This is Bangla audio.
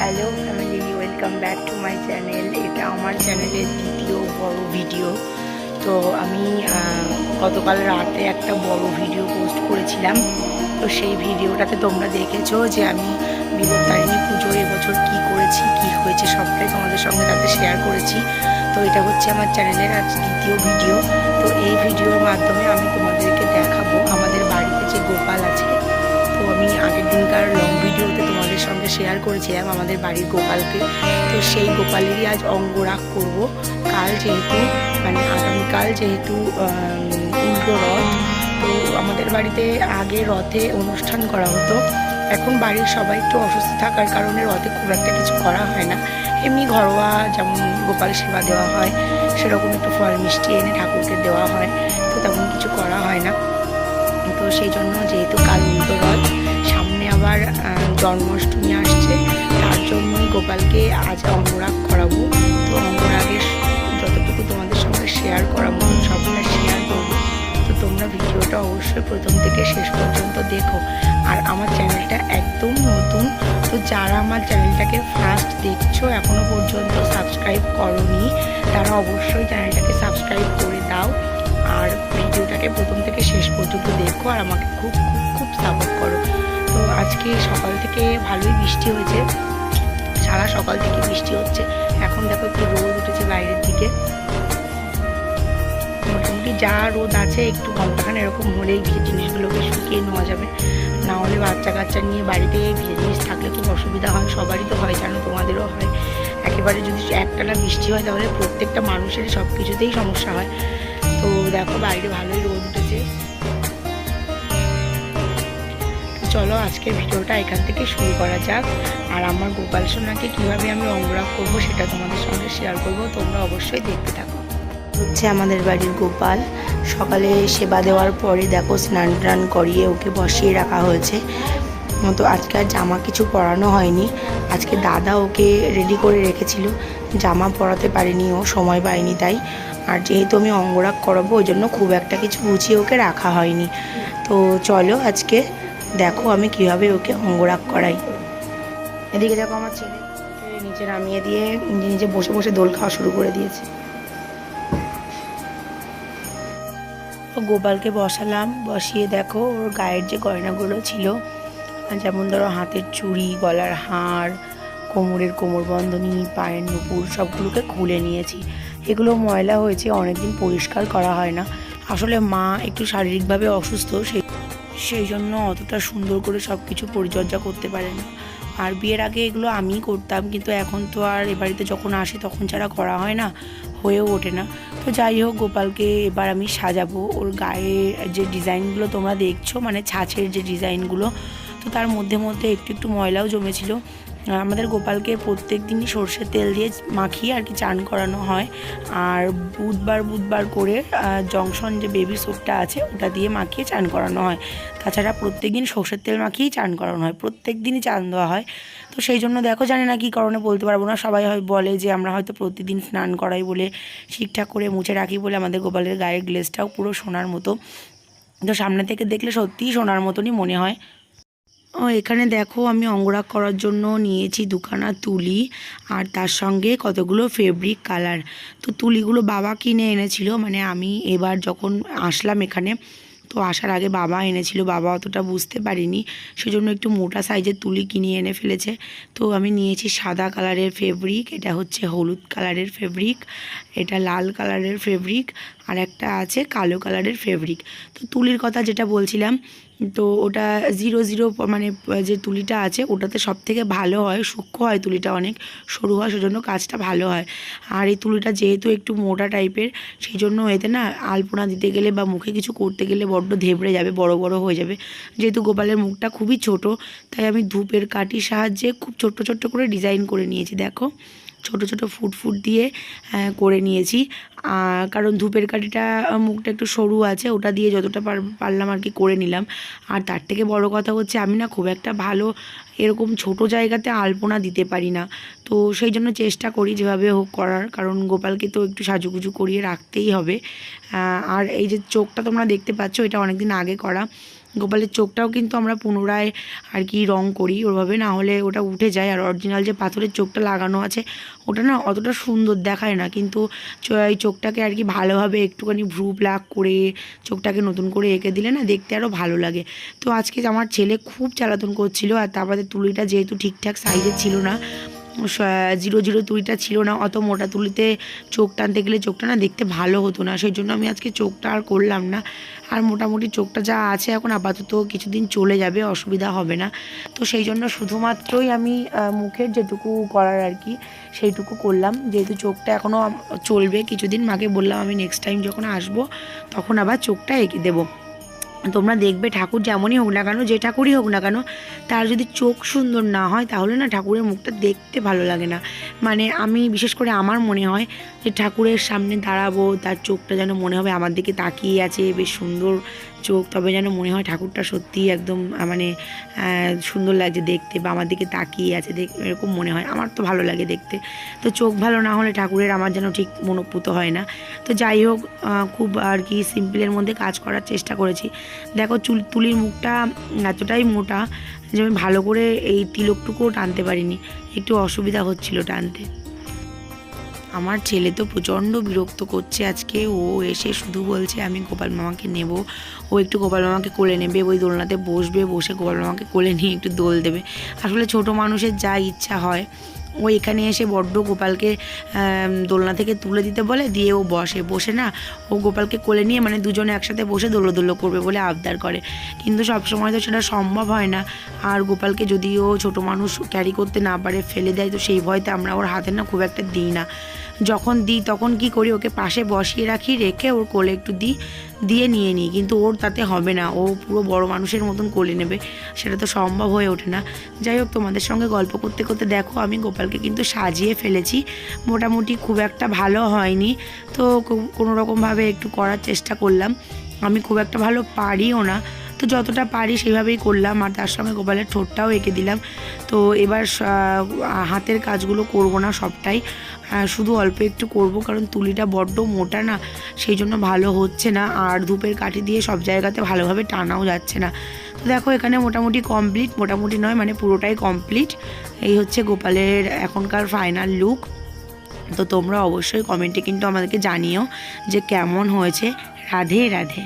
Hello family, welcome back to my channel. এটা আমার চ্যানেলের দ্বিতীয় বড় ভিডিও। তো আমি গতকাল রাতে একটা বড় ভিডিও পোস্ট করেছিলাম। তো সেই ভিডিওটাতে তোমরা দেখেছ যে আমি বিপত্তারিণী পুজো এবছর কি করেছি, কি হয়েছে সবটাই তোমাদের সঙ্গে তাতে শেয়ার করেছি। তো এটা হচ্ছে আমার চ্যানেলের আজ দ্বিতীয় ভিডিও। তো এই ভিডিওর মাধ্যমে আমি তোমাদেরকে দেখাবো আমাদের বাড়িতে যে গোপাল আছে। তো আমি আগের দিনকার লং সঙ্গে শেয়ার করেছিলাম আমাদের বাড়ির গোপালকে। তো সেই গোপালেরই আজ অঙ্গরাগ করব। কাল যেহেতু মানে আগামীকাল যেহেতু উল্টো রথ, তো আমাদের বাড়িতে আগে রথে অনুষ্ঠান করা হতো। এখন বাড়ির সবাই একটু অসুস্থ থাকার কারণে রথে খুব একটা কিছু করা হয় না। এমনি ঘরোয়া যেমন গোপাল সেবা দেওয়া হয়, সেরকম একটু ফল মিষ্টি এনে ঠাকুরকে দেওয়া হয়, তো তেমন কিছু করা হয় না। তো সেই জন্য যেহেতু কাল উল্টো রথ জন্মাষ্টমী আসছে, তার জন্য গোপালকে আজ অঙ্গরাগ করাবো। তো অঙ্গরাগের যতটুকু তোমাদের সঙ্গে শেয়ার করাবো সবটা শেয়ার করব। তো তোমরা ভিডিওটা অবশ্যই প্রথম থেকে শেষ পর্যন্ত দেখো। আর আমার চ্যানেলটা একদম নতুন, তো যারা আমার চ্যানেলটাকে ফার্স্ট দেখছ, এখনও পর্যন্ত সাবস্ক্রাইব করনি, তারা অবশ্যই চ্যানেলটাকে সাবস্ক্রাইব করে দাও। আর ভিডিওটাকে প্রথম থেকে শেষ পর্যন্ত দেখো, আর আমাকে খুব খুব আজকে সকাল থেকে ভালোই বৃষ্টি হয়েছে। সারা সকাল থেকে বৃষ্টি হচ্ছে। এখন দেখো একটু রোদ উঠেছে বাইরের দিকে। মোটামুটি যা রোদ আছে, একটু ঘন্টাখান এরকম হলেই ভিজে জিনিসগুলোকে শুকিয়ে নেওয়া যাবে। না হলে বাচ্চা কাচ্চা নিয়ে বাড়িতে ভিজে জিনিস থাকলে খুব অসুবিধা হয়, সবারই তো হয়, জানো তোমাদেরও হয়। একেবারে যদি একটানা বৃষ্টি হয়, তাহলে প্রত্যেকটা মানুষের সব কিছুতেই সমস্যা হয়। তো দেখো বাইরে ভালোই রোদ উঠেছে। চলো আজকের ভিডিওটা এখান থেকে শুরু করা যাক। আর আমার গোপাল সোনাকে কীভাবে আমি অঙ্গরাগ করব সেটা তোমাদের সঙ্গে শেয়ার করব, তোমরা অবশ্যই দেখতে থাকো। হচ্ছে আমাদের বাড়ির গোপাল। সকালে সেবা দেওয়ার পরে দেখো স্নান টান করিয়ে ওকে বসিয়ে রাখা হয়েছে। তো আজকে আর জামা কিছু পরানো হয়নি। আজকে দাদা ওকে রেডি করে রেখেছিল। জামা পরাতে পারিনি ও, সময় পায়নি তাই। আর যেহেতু আমি অঙ্গরাগ করাবো, ওই জন্য খুব একটা কিছু গুছিয়ে ওকে রাখা হয়নি। তো চলো আজকে দেখো আমি কীভাবে ওকে অঙ্গরাগ করাই। এদিকে দেখো আমার ছেলে নিচে নামিয়ে দিয়ে নিজে নিজে বসে বসে দোল খাওয়া শুরু করে দিয়েছে। গোপালকে বসালাম, বসিয়ে দেখো ওর গায়ের যে গয়নাগুলো ছিল যেমন ধরো হাতের চুড়ি, গলার হার, কোমরের কোমর বন্ধনী পায়ের নুপুর, সবগুলোকে খুলে নিয়েছি। এগুলো ময়লা হয়েছে, অনেকদিন পরিষ্কার করা হয় না। আসলে মা একটু শারীরিকভাবে অসুস্থ, সেই সেই জন্য অতটা সুন্দর করে সব কিছু পরিচর্যা করতে পারে না। আর বিয়ের আগে এগুলো আমি করতাম, কিন্তু এখন তো আর এ বাড়িতে যখন আসে তখন ছাড়া করা হয় না, হয়েও ওঠে না। তো যাই হোক, গোপালকে এবার আমি সাজাবো। ওর গায়ে যে ডিজাইনগুলো তোমরা দেখছ মানে ছাঁচের যে ডিজাইনগুলো, তো তার মধ্যে মধ্যে একটু একটু ময়লাও জমেছিল। আমাদের গোপালকে প্রত্যেক দিনই সর্ষের তেল দিয়ে মাখিয়ে আর কি চান করানো হয়। আর বুধবার বুধবার করে জংশন যে বেবি সোপটা আছে, ওটা দিয়ে মাখিয়ে চান করানো হয়। তাছাড়া প্রত্যেক দিন সর্ষের তেল মাখিয়েই চান করানো হয়। প্রত্যেক দিনই চান দেওয়া হয়। তো সেই জন্য দেখো, জানি না কী কারণে বলতে পারব না। সবাই হয় বলে যে, আমরা হয়তো প্রতিদিন স্নান করাই বলে, ঠিকঠাক করে মুছে রাখি বলে আমাদের গোপালের গায়ের গ্লেসটাও পুরো সোনার মতো। তো সামনে থেকে দেখলে সত্যিই সোনার মতনই মনে হয়। এখানে দেখো আমি অঙ্গরাগ করার জন্য নিয়েছি দুখানা তুলি, আর তার সঙ্গে কতগুলো ফেব্রিক কালার তো তুলিগুলো বাবা কিনে এনেছিল মানে আমি এবার যখন আসলাম এখানে, তো আসার আগে বাবা এনেছিল, বাবা অতটা বুঝতে পারিনি, সেজন্য একটু মোটা সাইজের তুলি কিনে এনে ফেলেছে। তো আমি নিয়েছি সাদা কালারের ফেব্রিক এটা হচ্ছে হলুদ কালারের ফেব্রিক এটা লাল কালারের ফেব্রিক আর একটা আছে কালো কালারের ফেব্রিক তো তুলির কথা যেটা বলছিলাম তো ওটা জিরো জিরো মানে যে তুলিটা আছে, ওটাতে সব থেকে ভালো হয়, সূক্ষ্ম হয় তুলিটা অনেক, সরু হয়, সেজন্য কাজটা ভালো হয়। আর এই তুলিটা যেহেতু একটু মোটা টাইপের সেই জন্য এতে না আলপনা দিতে গেলে বা মুখে কিছু করতে গেলে বড্ড ধেবড়ে যাবে, বড় বড় হয়ে যাবে। যেহেতু গোপালের মুখটা খুবই ছোট, তাই আমি ধূপের কাঠির সাহায্যে খুব ছোট্ট ছোট্ট করে ডিজাইন করে নিয়েছি, দেখো। ছোট ছোট ফুট ফুট দিয়ে করে নিয়েছি। কারণ ধূপের কাঠিটা মুখটা একটু সরু আছে, ওটা দিয়ে যতটা পার- পারলাম আর কি করে নিলাম। আর তার থেকে বড় কথা হচ্ছে, আমি না খুব একটা ভালো এরকম ছোট জায়গাতে আলপনা দিতে পারি না। তো সেই জন্য চেষ্টা করি যেভাবে হোক করার, কারণ গোপালকে তো একটু সাজুগুজু করিয়ে রাখতেই হবে। আর এই যে চোখটা তোমরা দেখতে পাচ্ছ, এটা অনেক দিন আগে করা। গোপালের চোখটাও কিন্তু আমরা পুনরায় আর কি রং করি, ওভাবে না হলে ওটা উঠে যায়। আর অরিজিনাল যে পাথরের চোখটা লাগানো আছে, ওটা না অতটা সুন্দর দেখায় না। কিন্তু এই চোখটাকে আর কি ভালোভাবে একটুখানি ভ্রু প্লাক করে, চোখটাকে নতুন করে এঁকে দিলে না দেখতে আরও ভালো লাগে। তো আজকে আমার ছেলে খুব জ্বালাতন করছিল, আর তারপরে তুলিটা যেহেতু ঠিকঠাক সাইজের ছিল না জিরো জিরো তুলিটা ছিল না, অত মোটা তুলিতে চোখ টানতে গেলে চোখটা না দেখতে ভালো হতো না। সেই জন্য আমি আজকে চোখটা আর করলাম না। আর মোটামুটি চোখটা যা আছে এখন আপাতত কিছুদিন চলে যাবে, অসুবিধা হবে না। তো সেই জন্য শুধুমাত্রই আমি মুখের যেটুকু করার আর কি, সেইটুকু করলাম। যেহেতু চোখটা এখনও চলবে, কিছুদিন মাকে বললাম আমি নেক্সট টাইম যখন আসব, তখন আবার চোখটা এঁকে দেবো। তোমরা দেখবে ঠাকুর যেমনই হোক না কেন, যে ঠাকুরই হোক না কেন, তার যদি চোখ সুন্দর না হয়, তাহলে না ঠাকুরের মুখটা দেখতে ভালো লাগে না। মানে আমি বিশেষ করে আমার মনে হয় যে ঠাকুরের সামনে দাঁড়াবো, তার চোখটা যেন মনে হবে আমার দিকে তাকিয়ে আছে, বেশ সুন্দর চোখ, তবে যেন মনে হয় ঠাকুরটা সত্যিই একদম মানে সুন্দর লাগছে দেখতে বা আমার দিকে তাকিয়ে আছে দেখ, এরকম মনে হয়। আমার তো ভালো লাগে দেখতে। তো চোখ ভালো না হলে ঠাকুরের আমার যেন ঠিক মনোপুত হয় না। তো যাই হোক খুব আর কি সিম্পলের মধ্যে কাজ করার চেষ্টা করেছি। দেখো চুল, তুলির মুখটা এতটাই মোটা যে আমি ভালো করে এই তিলকটুকুও টানতে পারিনি। একটু অসুবিধা হচ্ছিল টানতে। আমার ছেলে তো প্রচণ্ড বিরক্ত করছে আজকে। ও এসে শুধু বলছে, আমি গোপাল মামাকে নেব। ও একটু গোপাল মামাকে কোলে নেবে, ওই দোলনাতে বসবে, বসে গোপাল মামাকে কোলে নিয়ে একটু দোল দেবে। আসলে ছোট মানুষের যা ইচ্ছা হয়। ও এখানে এসে বড্ড গোপালকে দোলনা থেকে তুলে দিতে বলে, দিয়ে ও বসে। বসে না, ও গোপালকে কোলে নিয়ে মানে দুজনে একসাথে বসে দোলো দোলো করবে বলে আবদার করে। কিন্তু সব সময় তো সেটা সম্ভব হয় না। আর গোপালকে যদিও ছোট মানুষ ক্যারি করতে না পারে, ফেলে দেয়, তো সেই ভয়তে আমরা ওর হাতে না খুব একটা দিই না। যখন দিই, তখন কি করি, ওকে পাশে বসিয়ে রাখি, রেখে ওর কোলে একটু দিই, দিয়ে নিয়ে নিই। কিন্তু ওর তাতে হবে না, ও পুরো বড় মানুষের মতন কোলে নেবে, সেটা তো সম্ভব হয়ে ওঠে না। যাই হোক, তোমাদের সঙ্গে গল্প করতে করতে দেখো, আমি গোপালকে কিন্তু সাজিয়ে ফেলেছি। মোটামুটি খুব একটা ভালো হয়নি, তো কোনো রকমভাবে একটু করার চেষ্টা করলাম। আমি খুব একটা ভালো পারিও না তো যতটা পারি সেভাবেই করলাম আর তার সঙ্গে গোপালের ঠোঁটটাও এঁকে দিলাম। তো এবার হাতের কাজগুলো করব না সবটাই। শুধু অল্প একটু করব কারণ তুলিটা বড্ড মোটা না, সেই জন্য ভালো হচ্ছে না। আর ধূপের কাঠি দিয়ে সব জায়গাতে ভালোভাবে টানাও যাচ্ছে না। তো দেখো এখানে মোটামুটি কমপ্লিট মোটামুটি নয় মানে পুরোটাই কমপ্লিট এই হচ্ছে গোপালের এখনকার ফাইনাল লুক তো তোমরা অবশ্যই কমেন্টে কিন্তু আমাদেরকে জানিও যে কেমন হয়েছে। রাধে রাধে।